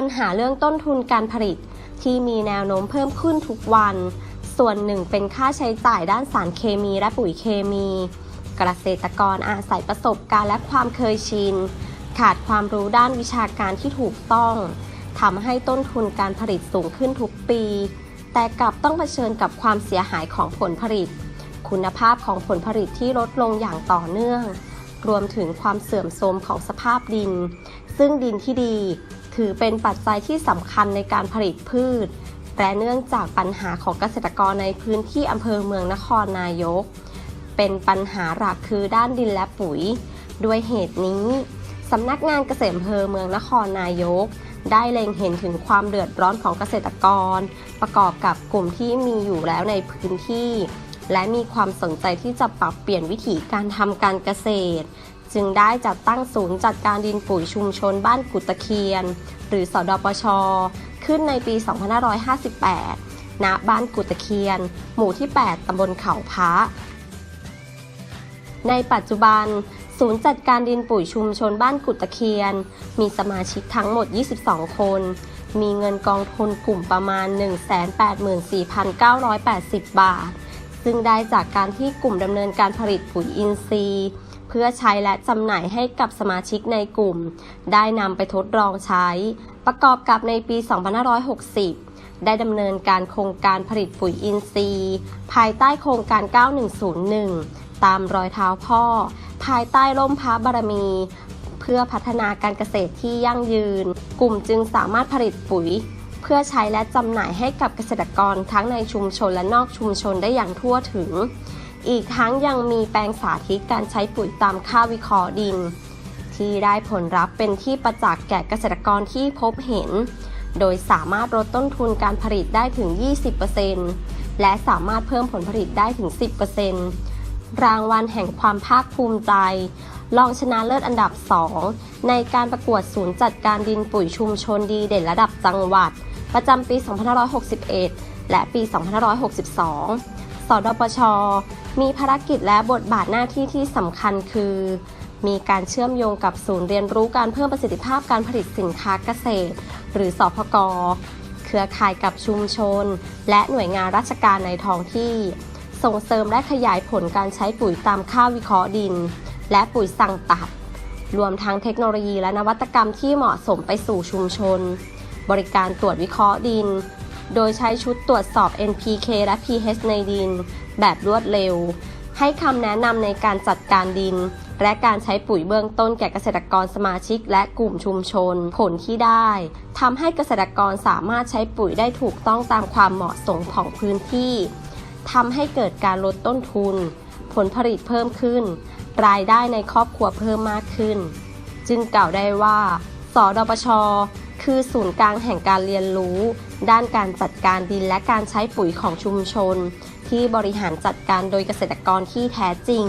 ปัญหาเรื่องต้นทุนการผลิตที่มีแนวโน้มเพิ่มขึ้นทุกวัน ส่วนหนึ่งเป็นค่าใช้จ่ายด้านสารเคมีและปุ๋ยเคมี เกษตรกรอาศัยประสบการณ์และความเคยชิน ขาดความรู้ด้านวิชาการที่ถูกต้องทำให้ต้นทุนการผลิตสูงขึ้นทุกปี แต่กลับต้องเผชิญกับความเสียหายของผลผลิต คุณภาพของผลผลิตที่ลดลงอย่างต่อเนื่อง รวมถึงความเสื่อมโทรมของสภาพดิน ซึ่งดินที่ดี ถือเป็นปัจจัยที่สำคัญในการผลิตพืชและเนื่องจากปัญหาของเกษตรกรในพื้นที่อำเภอเมืองนครนายก เป็นปัญหาหลักคือด้านดินและปุ๋ย ด้วยเหตุนี้สำนักงานเกษตรอำเภอเมืองนครนายก ได้เล็งเห็นถึงความเดือดร้อนของเกษตรกร ประกอบกับกลุ่มที่มีอยู่แล้วในพื้นที่ และมีความสนใจที่จะปรับเปลี่ยนวิถีการทำการเกษตร จึงได้จัดตั้งศูนย์จัดการดินปุ๋ยชุมชนบ้านกุตะเคียน หรือสอดปช ขึ้นในปี 2558 ณ บ้านกุตะเคียน หมู่ที่ 8 ตำบลเขาพระ ในปัจจุบัน ศูนย์จัดการดินปุ๋ยชุมชนบ้านกุตะเคียน มีสมาชิกทั้งหมด 22 คน มีเงินกองทุนกลุ่มประมาณ 184,980 บาท ซึ่งได้จากการที่กลุ่มดำเนินการผลิตปุ๋ยอินทรีย์ เพื่อใช้และจำหน่ายให้กับสมาชิกในกลุ่ม ได้นำไปทดลองใช้ ประกอบกับในปี 2560 ได้ดำเนินการโครงการผลิตปุ๋ยอินทรีย์ ภายใต้โครงการ 9101 ตามรอยเท้าพ่อ ภายใต้ร่มพระบารมีเพื่อพัฒนาการเกษตรที่ยั่งยืน กลุ่มจึงสามารถผลิตปุ๋ย พื่อใช้และจำหน่ายให้กับเกษตรกรทั้งในชุมชนและนอกชุมชนได้อย่างทั่วถึง อีกทั้งยังมีแปลงสาธิตการใช้ปุ๋ยตามค่าวิเคราะห์ดิน ที่ได้ผลลัพธ์เป็นที่ประจักษ์แก่เกษตรกรที่พบเห็น โดยสามารถลดต้นทุนการผลิตได้ถึง 20%และสามารถเพิ่มผลผลิตได้ถึง 10%รางวัลแห่งความภาคภูมิใจรองชนะเลิศอันดับ 2 ในการประกวดศูนย์จัดการดินปุ๋ยชุมชนดีเด่นระดับจังหวัด ประจำปี 2561 และปี 2562 สดปช มีภารกิจและบทบาทหน้าที่ที่สำคัญคือ มีการเชื่อมโยงกับศูนย์เรียนรู้การเพิ่มประสิทธิภาพการผลิตสินค้าเกษตร หรือสพกเครือข่ายกับชุมชน และหน่วยงานราชการในท้องที่ ส่งเสริมและขยายผลการใช้ปุ๋ยตามค่าวิเคราะห์ดิน และปุ๋ยสั่งตัด รวมทั้งเทคโนโลยีและนวัตกรรมที่เหมาะสมไปสู่ชุมชน บริการตรวจวิเคราะห์ดิน โดยใช้ชุดตรวจสอบ NPK และ pH ในดิน แบบรวดเร็ว ให้คำแนะนำในการจัดการดิน และการใช้ปุ๋ยเบื้องต้นแก่เกษตรกรสมาชิก และกลุ่มชุมชน ผลที่ได้ทำให้เกษตรกรสามารถใช้ปุ๋ยได้ถูกต้องตามความเหมาะสมของพื้นที่ทำให้เกิดการลดต้นทุน ผลผลิตเพิ่มขึ้น รายได้ในครอบครัวเพิ่มมากขึ้น จึงกล่าวได้ว่า สดปช คือศูนย์กลางแห่งการเรียนรู้ ด้านการจัดการดินและการใช้ปุ๋ยของชุมชน ที่บริหารจัดการโดยเกษตรกรที่แท้จริง